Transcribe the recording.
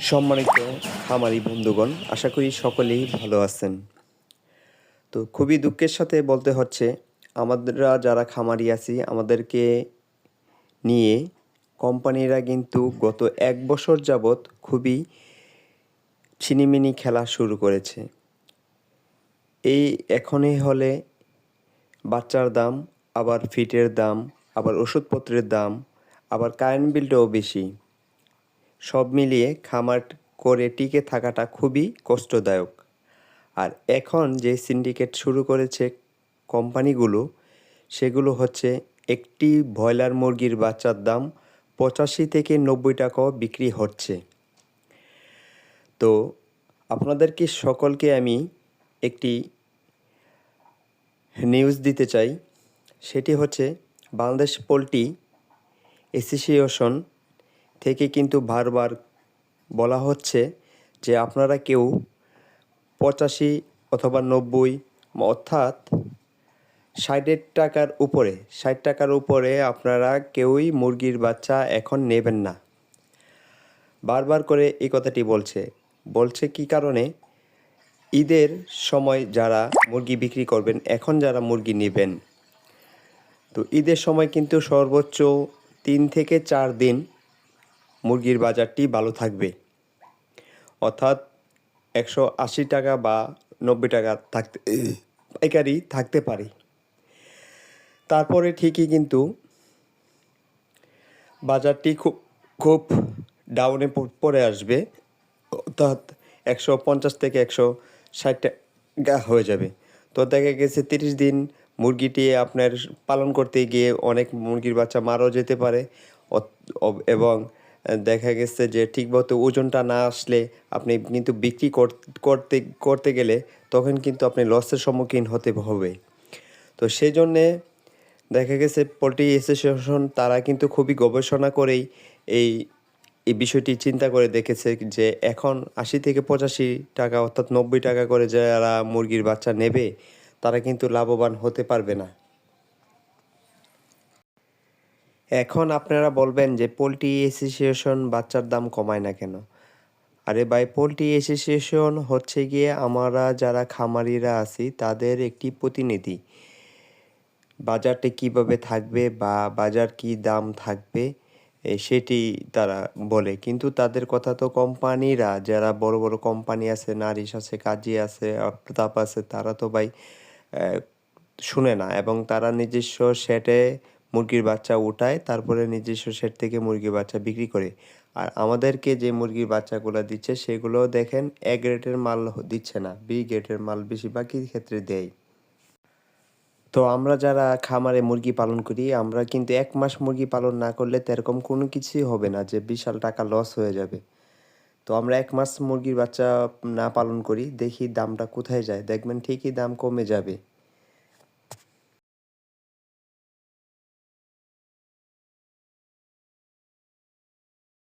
সম্মানিত খামারি বন্ধুগণ, আশা করি সকলেই ভালো আছেন। তো খুবই দুঃখের সাথে বলতে হচ্ছে আমাদেররা যারা খামারি আছি, আমাদেরকে নিয়ে কোম্পানিরা কিন্তু গত এক বছর যাবৎ খুবই ছিনিমিনি খেলা শুরু করেছে। এই এখনই হলে বাচ্চার দাম, আবার ফিটের দাম, আবার ওষুধপত্রের দাম, আবার কারেন্ট বিলটাও বেশি। সব মিলিয়ে খামার করে টিকে থাকাটা খুবই কষ্টদায়ক। আর এখন যে সিন্ডিকেট শুরু করেছে কোম্পানিগুলো, সেগুলো হচ্ছে একটি ব্রয়লার মুরগির বাচ্চার দাম পঁচাশি থেকে নব্বই টাকাও বিক্রি হচ্ছে। তো আপনাদেরকে সকলকে আমি একটি নিউজ দিতে চাই, সেটি হচ্ছে বাংলাদেশ পোলট্রি অ্যাসোসিয়েশন থেকে কিন্তু বারবার বলা হচ্ছে যে আপনারা কেউ পঁচাশি অথবা নব্বই অর্থাৎ ষাটের টাকার উপরে, ষাট টাকার উপরে আপনারা কেউই মুরগির বাচ্চা এখন নেবেন না। বারবার করে এই কথাটি বলছে। বলছে কি কারণে? ঈদের সময় যারা মুরগি বিক্রি করবেন, এখন যারা মুরগি নেবেন। তো ঈদের সময় কিন্তু সর্বোচ্চ তিন থেকে চার দিন মুরগির বাজারটি ভালো থাকবে। অর্থাৎ একশো আশি টাকা বা নব্বই টাকা থাকতে, পাইকারি থাকতে পারে। তারপরে ঠিকই কিন্তু বাজারটি খুব খুব ডাউনে পড়ে আসবে। অর্থাৎ একশো পঞ্চাশ থেকে একশো ষাট টাকা হয়ে যাবে। তো দেখা গেছে তিরিশ দিন মুরগিটি আপনার পালন করতে গিয়ে অনেক মুরগির বাচ্চা মারাও যেতে পারে। এবং দেখা গেছে যে ঠিকমতো ওজনটা না আসলে আপনি কিন্তু বিক্রি কর- করতে করতে গেলে তখন কিন্তু আপনি লসের সম্মুখীন হতে হবে। তো সেই জন্যে দেখা গেছে পোলট্রি অ্যাসোসিয়েশন তারা কিন্তু খুবই গবেষণা করেই এই এই বিষয়টি চিন্তা করে দেখেছে যে এখন আশি থেকে পঁচাশি টাকা অর্থাৎ নব্বই টাকা করে যারা মুরগির বাচ্চা নেবে, তারা কিন্তু লাভবান হতে পারবে না। এখন আপনারা বলবেন যে পোলট্রি অ্যাসোসিয়েশন বাচ্চার দাম কমায় না কেন? আরে ভাই, পোলট্রি অ্যাসোসিয়েশন হচ্ছে গিয়ে আমরা যারা খামারিরা আছি, তাদের একটি প্রতিনিধি। বাজারটা কীভাবে থাকবে বা বাজার কি দাম থাকবে সেটি তারা বলে। কিন্তু তাদের কথা তো কোম্পানিরা, যারা বড় বড় কোম্পানি আছে, নারিশ আছে, কাজী আছে প্রতাপ আছে, তারা তো ভাই শুনে না। এবং তারা নিজস্ব সেটে মুরগির বাচ্চা উঠায়, তারপরে নিজস্ব সেট থেকে মুরগির বাচ্চা বিক্রি করে। আর আমাদেরকে যে মুরগির বাচ্চাগুলো দিচ্ছে সেগুলো দেখেন এ গ্রেডের মাল দিচ্ছে না, বি গ্রেডের মাল বেশিরভাগই ক্ষেত্রে দেয়। তো আমরা যারা খামারে মুরগি পালন করি, আমরা কিন্তু এক মাস মুরগি পালন না করলে তো এরকম কোনো কিছুই হবে না যে বিশাল টাকা লস হয়ে যাবে। তো আমরা এক মাস মুরগির বাচ্চা না পালন করি, দেখি দামটা কোথায় যায়। দেখবেন ঠিকই দাম কমে যাবে।